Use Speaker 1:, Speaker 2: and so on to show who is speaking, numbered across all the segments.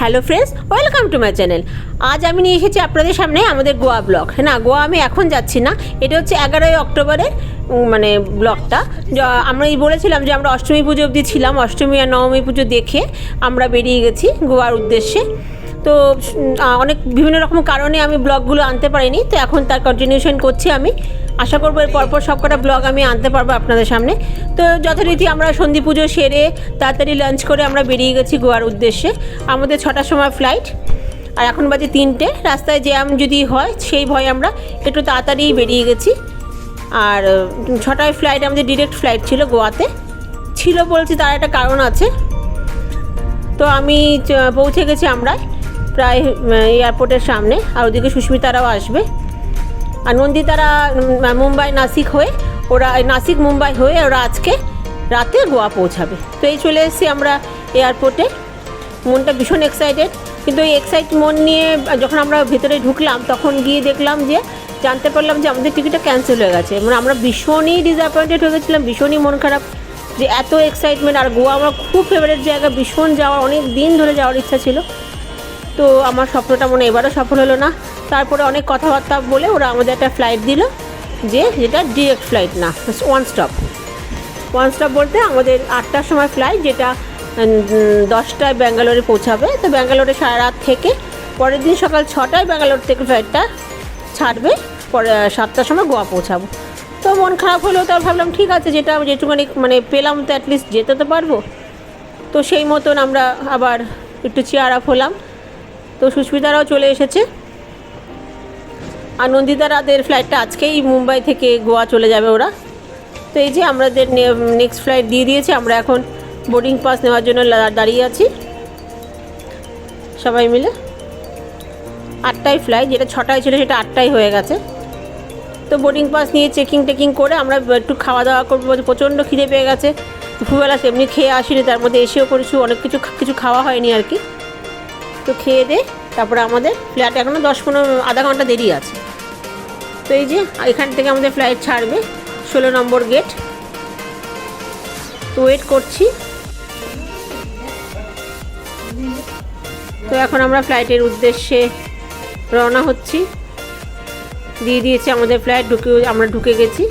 Speaker 1: Hello friends, welcome to my channel. আজ আমি নিয়ে এসেছি আপনাদের সামনে আমাদের গোয়া ব্লগ। না, গোয়া আমি এখন যাচ্ছি না। এটা হচ্ছে এগারোই অক্টোবরের মানে ব্লগটা। আমরা এই বলেছিলাম যে আমরা অষ্টমী পুজো অবধি ছিলাম, অষ্টমী আর নবমী পুজো দেখে আমরা বেরিয়ে গেছি গোয়ার উদ্দেশ্যে। তো অনেক বিভিন্ন রকম কারণে আমি ব্লগগুলো আনতে পারিনি, তো এখন তার কন্টিনিউশন করছি আমি। আশা করব এর পরপর সবকটা ব্লগ আমি আনতে পারব আপনাদের সামনে। তো যথারীতি আমরা সন্ধি পুজো সেরে তাড়াতাড়ি লাঞ্চ করে আমরা বেরিয়ে গেছি গোয়ার উদ্দেশ্যে। আমাদের ছটার সময় ফ্লাইট আর এখন বাজে তিনটে। রাস্তায় জ্যাম যদি হয়, সেই ভয়ে আমরা একটু তাড়াতাড়ি বেরিয়ে গেছি। আর ছটায় ফ্লাইট আমাদের ডিরেক্ট ফ্লাইট ছিল গোয়াতে। ছিল বলছি তার একটা কারণ আছে। তো আমি পৌঁছে গেছি আমরা প্রায় এয়ারপোর্টের সামনে। আর ওদিকে সুস্মিতারাও আসবে। আর নন্দিতারা মুম্বাই নাসিক হয়ে, ওরা নাসিক মুম্বাই হয়ে ওরা আজকে রাতে গোয়া পৌঁছাবে। তো এই চলে এসেছি আমরা এয়ারপোর্টে। মনটা ভীষণ এক্সাইটেড কিন্তু এই এক্সাইট মন নিয়ে যখন আমরা ভেতরে ঢুকলাম, তখন গিয়ে দেখলাম যে, জানতে পারলাম যে আমাদের টিকিটটা ক্যান্সেল হয়ে গেছে। মানে আমরা ভীষণই ডিসঅ্যাপয়েন্টেড হয়ে গেছিলাম, ভীষণই মন খারাপ যে এত এক্সাইটমেন্ট আর গোয়া আমার খুব ফেভারিট জায়গা, ভীষণ যাওয়ার অনেক দিন ধরে যাওয়ার ইচ্ছা ছিল। তো আমার স্বপ্নটা মনে এবারও সফল হলো না। তারপরে অনেক কথাবার্তা বলে ওরা আমাদের একটা ফ্লাইট দিল, যে যেটা ডিরেক্ট ফ্লাইট না ওয়ান স্টপ ওয়ান স্টপ বলতে আমাদের আটটার সময় ফ্লাইট যেটা দশটায় ব্যাঙ্গালোরে পৌঁছাবে। তো ব্যাঙ্গালোরে সারা রাত থেকে, পরের দিন সকাল ছটায় ব্যাঙ্গালোর থেকে ফ্লাইটটা ছাড়বে, পরে সাতটার সময় গোয়া পৌঁছাবো। তো মন খারাপ হলেও তো ভাবলাম, ঠিক আছে, যেটা যেটুখানি মানে পেলাম তো অ্যাটলিস্ট যেতে তো পারব। তো সেই মতন আমরা আবার একটু চেয়ার আপ হলাম। তো সুস্মিতারাও চলে এসেছে। আর নন্দিতারাদের ফ্লাইটটা আজকেই মুম্বাই থেকে গোয়া চলে যাবে ওরা। তো এই যে আমাদের নেক্সট ফ্লাইট দিয়ে দিয়েছে, আমরা এখন বোর্ডিং পাস নেওয়ার জন্য দাঁড়িয়ে আছি। সবাই মিলে। আটটায় ফ্লাইট যেটা ছটায় ছিল সেটা আটটায় হয়ে গেছে। তো বোর্ডিং পাস নিয়ে চেকিং টেকিং করে আমরা একটু খাওয়া দাওয়া করব, প্রচণ্ড খিদে পেয়ে গেছে। দুপুরবেলা সেমনি খেয়ে আসিনি, তার মধ্যে এসেও করেছি অনেক কিছু কিছু খাওয়া হয়নি আর কি। তো খেয়ে দে। তারপরে আমাদের ফ্লাইট এখনও দশ পনেরো, আধা ঘণ্টা দেরি আছে। তো এই যে, এখান থেকে আমাদের ফ্লাইট ছাড়বে, ষোলো নম্বর গেট। তো ওয়েট করছি। তো এখন আমরা ফ্লাইটের উদ্দেশ্যে রওনা হচ্ছি। দিয়ে দিয়েছে আমাদের ফ্লাইট, ঢুকে, আমরা ঢুকে গেছি।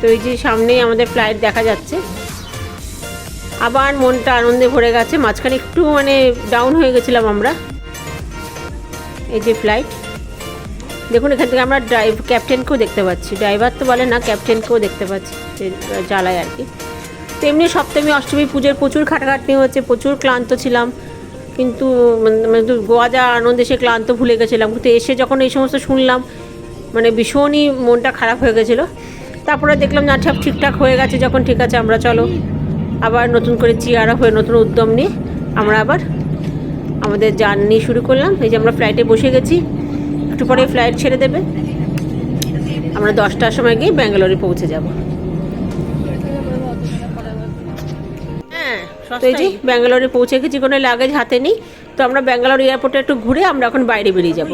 Speaker 1: তো এই যে সামনেই আমাদের ফ্লাইট দেখা যাচ্ছে। আবার মনটা আনন্দে ভরে গেছে। মাঝখানে একটু মানে ডাউন হয়ে গেছিলাম আমরা। এই যে ফ্লাইট দেখুন, এখান থেকে আমরা ড্রাইভ ক্যাপ্টেনকেও দেখতে পাচ্ছি। ড্রাইভার তো বলে না ক্যাপ্টেনকেও দেখতে পাচ্ছি জ্বালায় আর কি। তো এমনি সপ্তমী, অষ্টমী পুজোর প্রচুর খাটাখাটনি হচ্ছে প্রচুর ক্লান্ত ছিলাম। কিন্তু মানে- মানে গোয়া যা আনন্দে সে ক্লান্ত ভুলে গেছিলাম। কিন্তু এসে যখন এই সমস্ত শুনলাম মানে ভীষণই মনটা খারাপ হয়ে গেছিল। তারপরে দেখলাম না, সব ঠিকঠাক হয়ে গেছে, যখন ঠিক আছে, আমরা চলো। আবার নতুন করে চেয়ার হয়ে নতুন উদ্যম নিয়ে আমরা আবার আমাদের জার্নি শুরু করলাম। এই যে আমরা ফ্লাইটে বসে গেছি। একটু পরে ফ্লাইট ছেড়ে দেবে। আমরা দশটার সময় গিয়ে ব্যাঙ্গালোরে পৌঁছে যাব। হ্যাঁ তো এই যে ব্যাঙ্গালোরে পৌঁছে গেছি কোনো লাগেজ হাতে নেই। তো আমরা ব্যাঙ্গালোর এয়ারপোর্টে একটু ঘুরে আমরা এখন বাইরে বেরিয়ে যাব।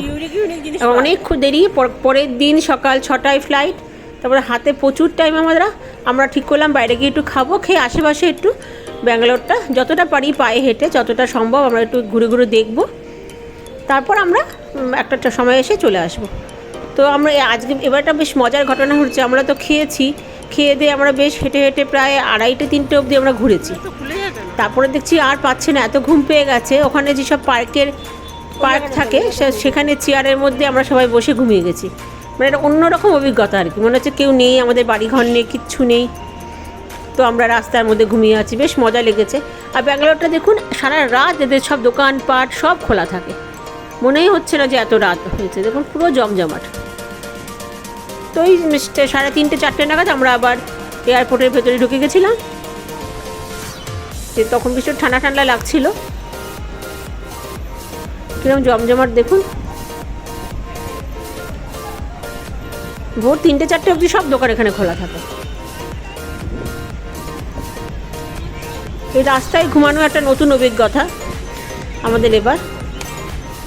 Speaker 1: অনেক দেরি পর- পরের দিন সকাল ছটায় ফ্লাইট তারপরে হাতে প্রচুর টাইম আমরা আমরা ঠিক করলাম বাইরে গিয়ে একটু খাব খেয়ে আশেপাশে একটু ব্যাঙ্গালোরটা যতটা পারি পায়ে হেঁটে যতটা সম্ভব আমরা একটু ঘুরে ঘুরে দেখব। তারপর আমরা একটা সময় এসে চলে আসব। তো আমরা আজকে এবারটা বেশ মজার ঘটনা হচ্ছে আমরা তো খেয়েছি খেয়ে দিয়ে আমরা বেশ হেঁটে হেঁটে প্রায় আড়াইটে তিনটে অবধি আমরা ঘুরেছি। তারপরে দেখছি আর পাচ্ছে না এত ঘুম পেয়ে গেছে ওখানে যেসব পার্কের পার্ক থাকে সেখানে চেয়ারের মধ্যে আমরা সবাই বসে ঘুমিয়ে গেছি। মানে একটা অন্যরকম অভিজ্ঞতা আর কি। মনে হচ্ছে কেউ নেই, আমাদের বাড়িঘর নেই, কিচ্ছু নেই। তো আমরা রাস্তার মধ্যে ঘুমিয়ে আছি, বেশ মজা লেগেছে। আর ব্যাঙ্গালোরটা দেখুন, সারা রাত এদের সব দোকানপাট সব খোলা থাকে। মনেই হচ্ছে না যে এত রাত হয়েছে। দেখুন, পুরো জমজমাট। তো মিস্টে- সাড়ে তিনটে, চারটে নাগাদ আমরা আবার এয়ারপোর্টের ভেতরে ঢুকে গেছিলাম। যে তখন কিছু ঠান্ডা ঠান্ডা লাগছিল। কীরকম জমজমাট, দেখুন। ভোর তিনটে চারটে অবধি সব দোকান এখানে খোলা থাকে। এই রাস্তায় ঘুমানো একটা নতুন অভিজ্ঞতা আমাদের এবার,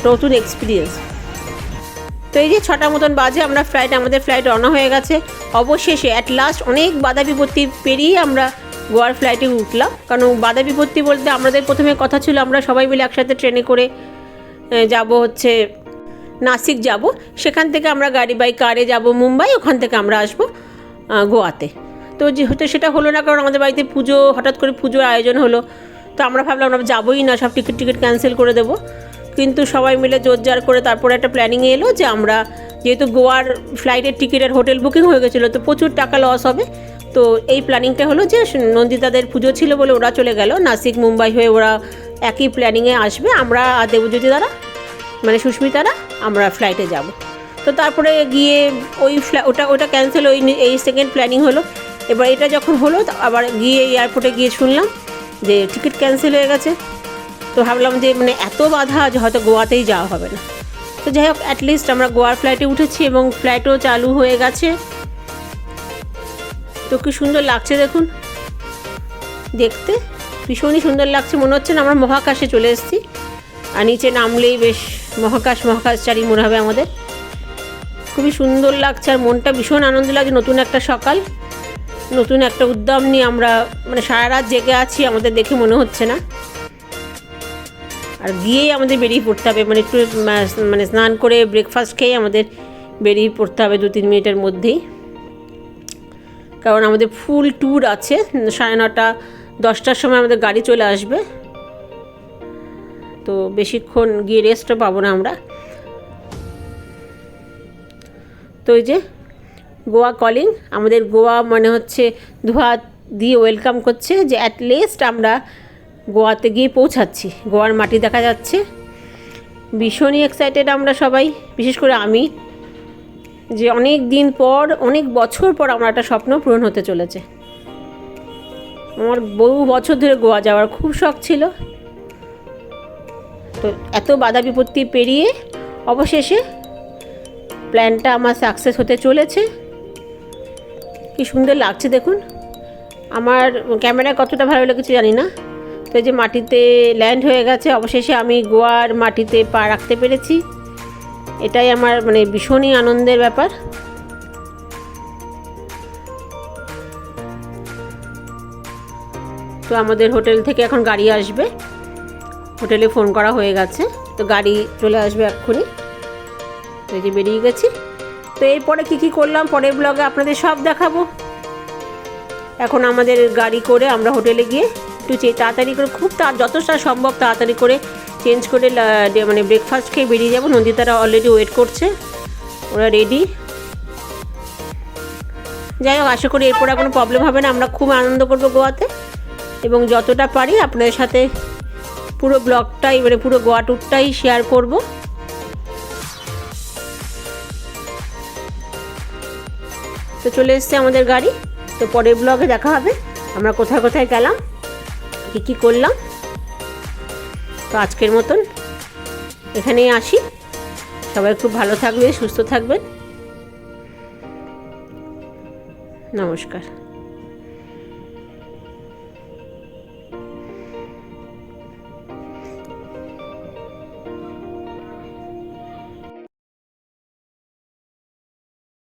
Speaker 1: নতুন এক্সপিরিয়েন্স তো এই যে ছটা মতন বাজে, আমরা ফ্লাইট আমাদের ফ্লাইট রওনা হয়ে গেছে। অবশেষে অ্যাট লাস্ট অনেক বাধা বিপত্তি পেরিয়ে আমরা গোয়ার ফ্লাইটে উঠলাম। কারণ বাধা বিপত্তি বলতে আমাদের প্রথমে কথা ছিল, আমরা সবাই মিলে একসাথে ট্রেনে করে যাব হচ্ছে নাসিক যাব, সেখান থেকে আমরা গাড়ি বাই কারে যাব মুম্বাই, ওখান থেকে আমরা আসব গোয়াতে। তো যেহেতু সেটা হলো না, কারণ আমাদের বাড়িতে পুজো, হঠাৎ করে পুজোর আয়োজন হলো, তো আমরা ভাবলাম আমরা যাবোই না, সব টিকিট টিকিট ক্যান্সেল করে দেবো। কিন্তু সবাই মিলে জোরজার করে তারপরে একটা প্ল্যানিং এলো যে আমরা, যেহেতু গোয়ার ফ্লাইটের টিকিটের হোটেল বুকিং হয়ে গেছিল, তো প্রচুর টাকা লস হবে। তো এই প্ল্যানিংটা হলো যে নন্দিতাদের পুজো ছিল বলে ওরা চলে গেল, নাসিক মুম্বাই হয়ে ওরা একই প্ল্যানিংয়ে আসবে, আমরা দেবজ্যোতি দ্বারা মানে সুস্মিতারা, আমরা ফ্লাইটে যাব। তো তারপরে গিয়ে ওই ওটা ওটা ক্যান্সেল ওই এই সেকেন্ড প্ল্যানিং হলো। এবার এটা যখন হলো আবার গিয়ে এয়ারপোর্টে গিয়ে শুনলাম যে টিকিট ক্যান্সেল হয়ে গেছে। তো ভাবলাম যে মানে এত বাধা যে হয়তো গোয়াতেই যাওয়া হবে না। তো যাই হোক অ্যাটলিস্ট আমরা গোয়ার ফ্লাইটে উঠেছি এবং ফ্লাইটও চালু হয়ে গেছে। তো কি সুন্দর লাগছে দেখুন। দেখতে ভীষণই সুন্দর লাগছে, মনে হচ্ছে না আমরা মহাকাশে চলে এসেছি। আর নিচে নামলেই বেশ মহাকাশ, মহাকাশচারী মনে হবে আমাদের। খুবই সুন্দর লাগছে আর মনটা ভীষণ আনন্দ লাগছে নতুন একটা সকাল, নতুন একটা উদ্যম নিয়ে আমরা মানে সারা রাত জেগে আছি, আমাদের দেখে মনে হচ্ছে না। আর গিয়েই আমাদের বেরিয়ে পড়তে হবে। মানে একটু মানে স্নান করে ব্রেকফাস্ট খেয়ে আমাদের বেরিয়ে পড়তে হবে দু, তিন মিনিটের মধ্যেই। কারণ আমাদের ফুল ট্যুর আছে, সাড়ে নটা, দশটার সময় আমাদের গাড়ি চলে আসবে। তো বেশিক্ষণ গিয়ে রেস্টও পাবো না আমরা। তো এই যে গোয়া কলিং আমাদের গোয়া মানে হচ্ছে দুহাত দিয়ে ওয়েলকাম করছে যে অ্যাট লিস্ট আমরা গোয়াতে গিয়ে পৌঁছাচ্ছি। গোয়ার মাটি দেখা যাচ্ছে। ভীষণই এক্সাইটেড আমরা সবাই, বিশেষ করে আমি, যে অনেক দিন পর, অনেক বছর পর আমার একটা স্বপ্ন পূরণ হতে চলেছে। আমার বহু বছর ধরে গোয়া যাওয়ার খুব শখ ছিল। তো এত বাধা বিপত্তি পেরিয়ে অবশেষে প্ল্যানটা আমার সাকসেস হতে চলেছে। কি সুন্দর লাগছে দেখুন। আমার ক্যামেরায় কতটা ভালো লেগেছে জানি না। তো যে মাটিতে ল্যান্ড হয়ে গেছে, অবশেষে আমি গোয়ার মাটিতে পা রাখতে পেরেছি। এটাই আমার মানে ভীষণই আনন্দের ব্যাপার। তো আমাদের হোটেল থেকে এখন গাড়ি আসবে। হোটেলে ফোন করা হয়ে গেছে। তো গাড়ি চলে আসবে এক্ষুনি। তো যে বেরিয়ে গেছি। তো এরপরে কী কী করলাম? পরের ব্লগে আপনাদের সব দেখাবো। এখন আমাদের গাড়ি করে আমরা হোটেলে গিয়ে একটু তাড়াতাড়ি করে খুব তা যতটা সম্ভব তাড়াতাড়ি করে চেঞ্জ করে মানে ব্রেকফাস্ট খেয়ে বেরিয়ে যাব। নন্দিতারা অলরেডি ওয়েট করছে। ওরা রেডি যাই হোক, আশা করি এরপরে কোনো প্রবলেম হবে না। আমরা খুব আনন্দ করব গোয়াতে। এবং যতটা পারি আপনাদের সাথে পুরো ব্লগটাই মানে পুরো গোয়া ট্যুরটাই শেয়ার করব। তো চলে এসছে আমাদের গাড়ি। তো পরের ব্লগে দেখা হবে। আমরা কোথায় কোথায় গেলাম, কী কী করলাম। তো আজকের মতন এখানেই আসি। সবাই খুব ভালো থাকবে সুস্থ থাকবেন। নমস্কার।